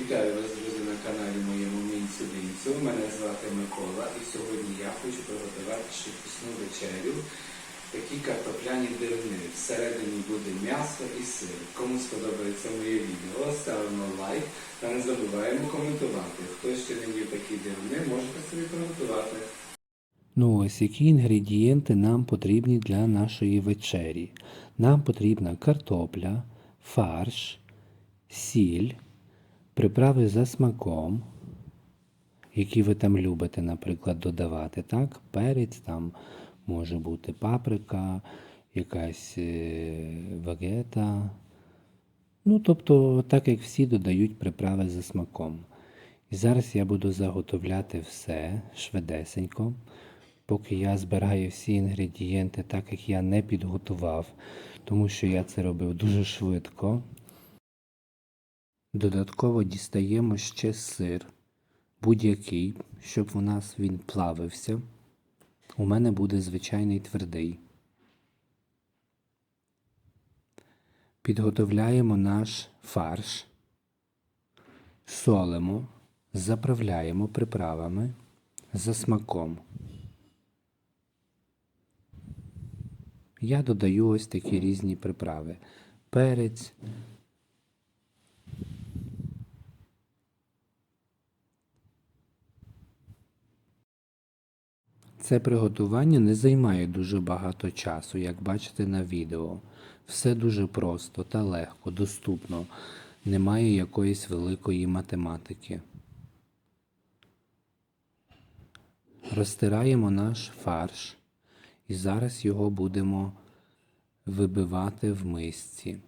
Вітаю вас, друзі, на каналі моєму Мінцю Вінцю. Мене звати Микола і сьогодні я хочу приготувати швидкісну вечерю. Такі картопляні деревини. Всередині буде м'ясо і сир. Кому сподобається моє відео, ставимо лайк та не забуваємо коментувати. Хто ще не їв такі деревини, можете собі приготувати. Ну ось які інгредієнти нам потрібні для нашої вечері. Нам потрібна картопля, фарш, сіль, приправи за смаком, які ви там любите, наприклад, додавати. Так? Перець, там може бути паприка, якась е, вегета. Ну, тобто, так як всі додають приправи за смаком. І зараз я буду заготовляти все швидесенько. Поки я збираю всі інгредієнти, так як я не підготував, тому що я це робив дуже швидко. Додатково дістаємо ще сир, будь-який, щоб у нас він плавився. У мене буде звичайний твердий. Підготовляємо наш фарш, солимо, заправляємо приправами за смаком. Я додаю ось такі різні приправи. Перець. Це приготування не займає дуже багато часу, як бачите на відео. Все дуже просто та легко, доступно. Немає якоїсь великої математики. Розтираємо наш фарш. І зараз його будемо вибивати в мисці.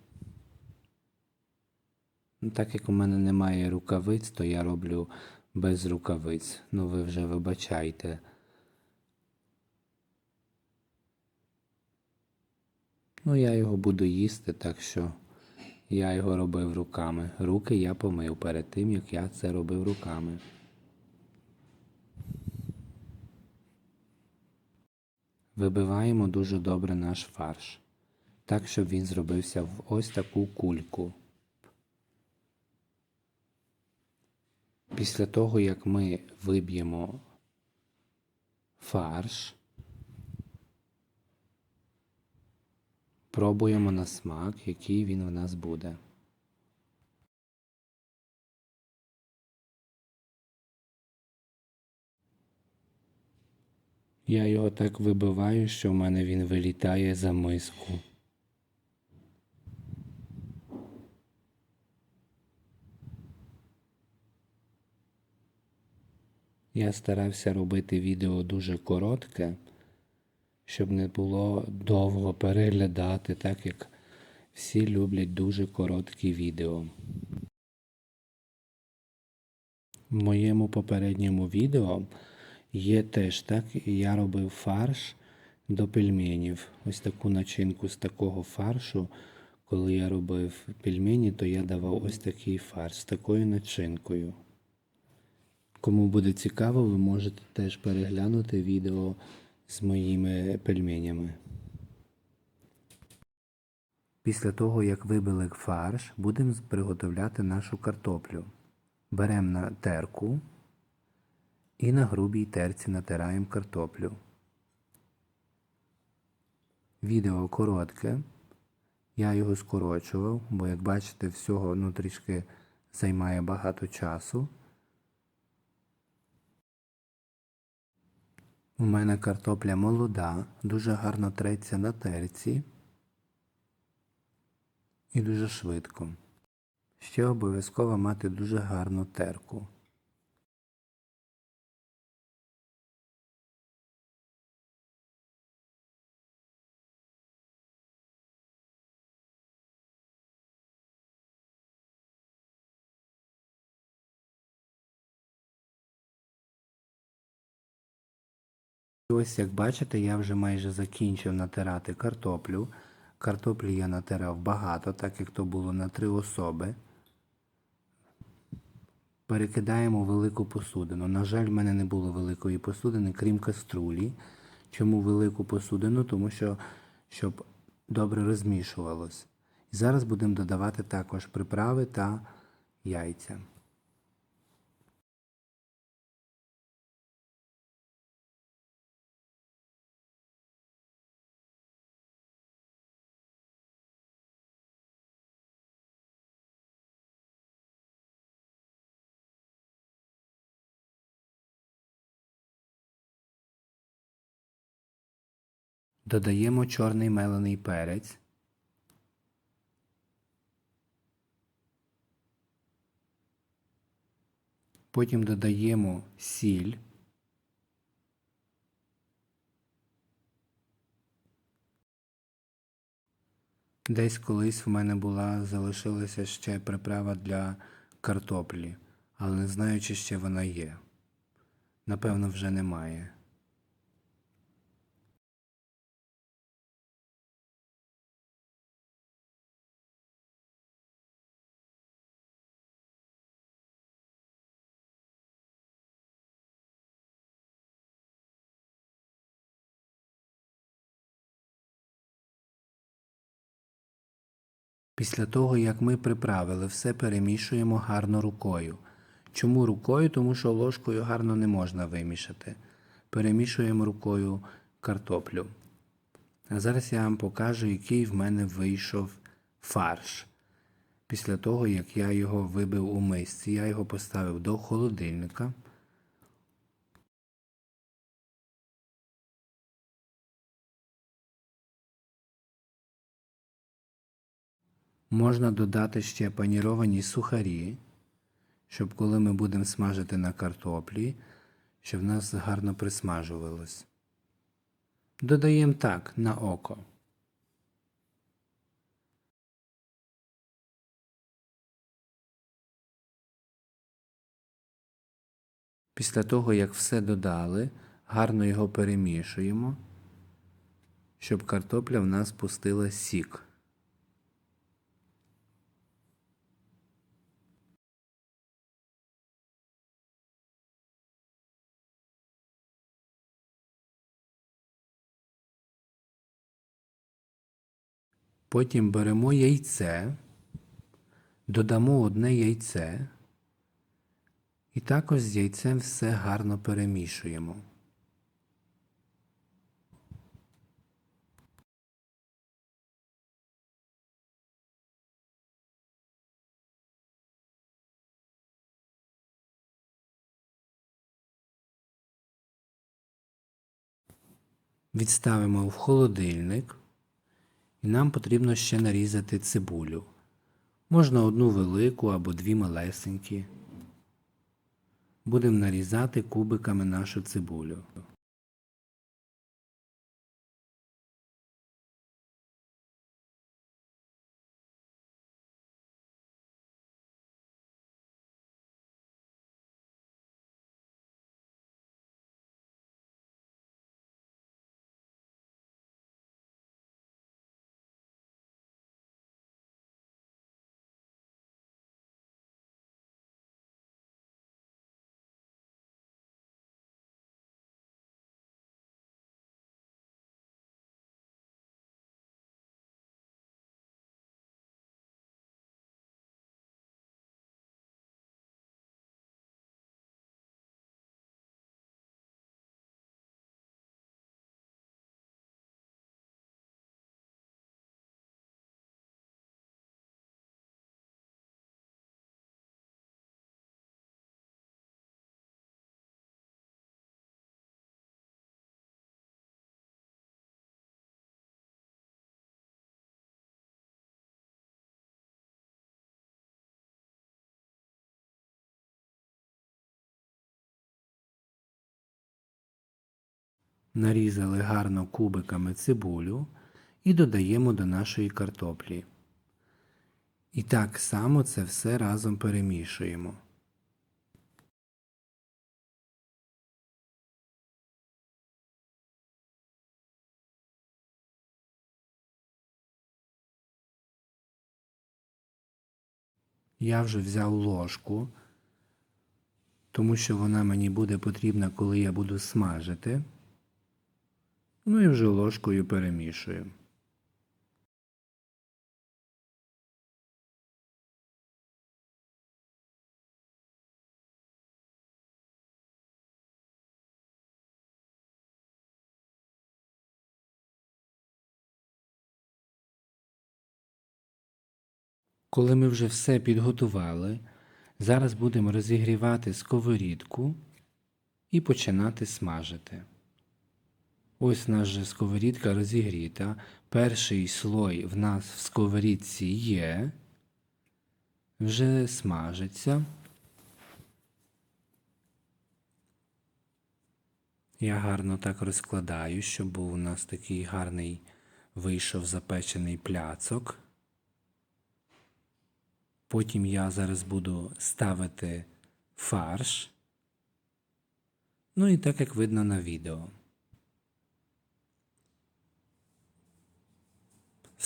Ну, так як у мене немає рукавиць, то я роблю без рукавиць. Ну ви вже вибачайте. Ну, я його буду їсти, так що я його робив руками. Руки я помив перед тим, як я це робив руками. Вибиваємо дуже добре наш фарш, так, щоб він зробився в ось таку кульку. Після того, як ми виб'ємо фарш, пробуємо на смак, який він в нас буде. Я його так вибиваю, що в мене він вилітає за миску. Я старався робити відео дуже коротке, щоб не було довго переглядати, так як всі люблять дуже короткі відео. В моєму попередньому відео є теж так, я робив фарш до пельменів. Ось таку начинку з такого фаршу. Коли я робив пельмені, то я давав ось такий фарш з такою начинкою. Кому буде цікаво, ви можете теж переглянути відео з моїми пельменями. Після того, як вибили фарш, будемо приготовляти нашу картоплю. Беремо на терку і на грубій терці натираємо картоплю. Відео коротке. Я його скорочував, бо, як бачите, всього ну, трішки займає багато часу. У мене картопля молода, дуже гарно треться на терці і дуже швидко. Ще обов'язково мати дуже гарну терку. Ось як бачите, я вже майже закінчив натирати картоплю. Картоплі я натирав багато, так як то було на три особи. Перекидаємо велику посудину. На жаль, в мене не було великої посудини, крім каструлі. Чому велику посудину? Тому що щоб добре розмішувалось. І зараз будемо додавати також приправи та яйця. Додаємо чорний мелений перець. Потім додаємо сіль. Десь колись в мене була залишилася ще приправа для картоплі, але не знаю, чи ще вона є. Напевно, вже немає. Після того, як ми приправили, все перемішуємо гарно рукою. Чому рукою? Тому що ложкою гарно не можна вимішати. Перемішуємо рукою картоплю. А зараз я вам покажу, який в мене вийшов фарш. Після того, як я його вибив у мисці, я його поставив до холодильника. Можна додати ще паніровані сухарі, щоб коли ми будемо смажити на картоплі, щоб в нас гарно присмажувалось. Додаємо так на око. Після того, як все додали, гарно його перемішуємо, щоб картопля в нас пустила сік. Потім беремо яйце, додамо одне яйце і також з яйцем все гарно перемішуємо. Відставимо в холодильник. Нам потрібно ще нарізати цибулю. Можна одну велику або дві малесенькі. Будемо нарізати кубиками нашу цибулю. Нарізали гарно кубиками цибулю і додаємо до нашої картоплі. І так само це все разом перемішуємо. Я вже взяв ложку, тому що вона мені буде потрібна, коли я буду смажити. Ну і вже ложкою перемішую. Коли ми вже все підготували, зараз будемо розігрівати сковорідку і починати смажити. Ось наша сковорідка розігріта. Перший слой в нас в сковорідці є. Вже смажиться. Я гарно так розкладаю, щоб був у нас такий гарний вийшов запечений пляцок. Потім я зараз буду ставити фарш. Ну і так як видно на відео.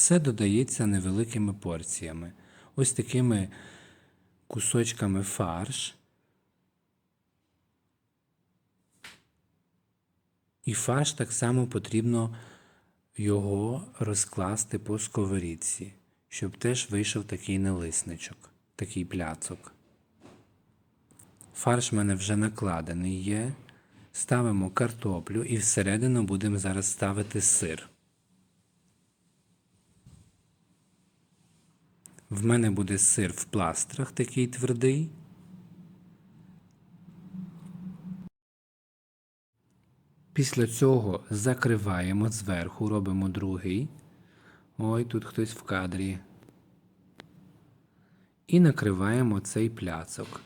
Все додається невеликими порціями. Ось такими кусочками фарш. І фарш так само потрібно його розкласти по сковорідці, щоб теж вийшов такий налисничок, такий пляцок. Фарш в мене вже накладений є. Ставимо картоплю і всередину будемо зараз ставити сир. В мене буде сир в пластрах такий твердий. Після цього закриваємо зверху, робимо другий. Ой, тут хтось в кадрі. І накриваємо цей пляцок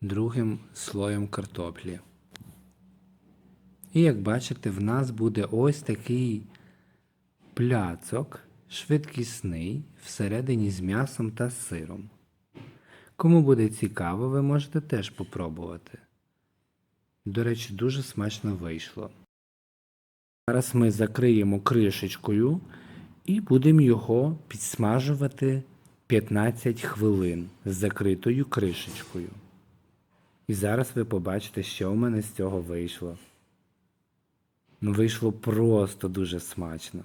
другим слоєм картоплі. І як бачите, в нас буде ось такий пляцок швидкісний всередині з м'ясом та сиром. Кому буде цікаво, ви можете теж попробувати. До речі, дуже смачно вийшло. Зараз ми закриємо кришечкою і будемо його підсмажувати 15 хвилин з закритою кришечкою. І зараз ви побачите, що в мене з цього вийшло. Ну, вийшло просто дуже смачно.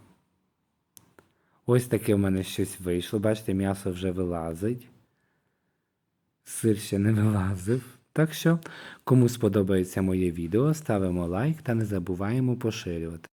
Ось таке в мене щось вийшло. Бачите, м'ясо вже вилазить. Сир ще не вилазив. Так що, кому сподобається моє відео, ставимо лайк та не забуваємо поширювати.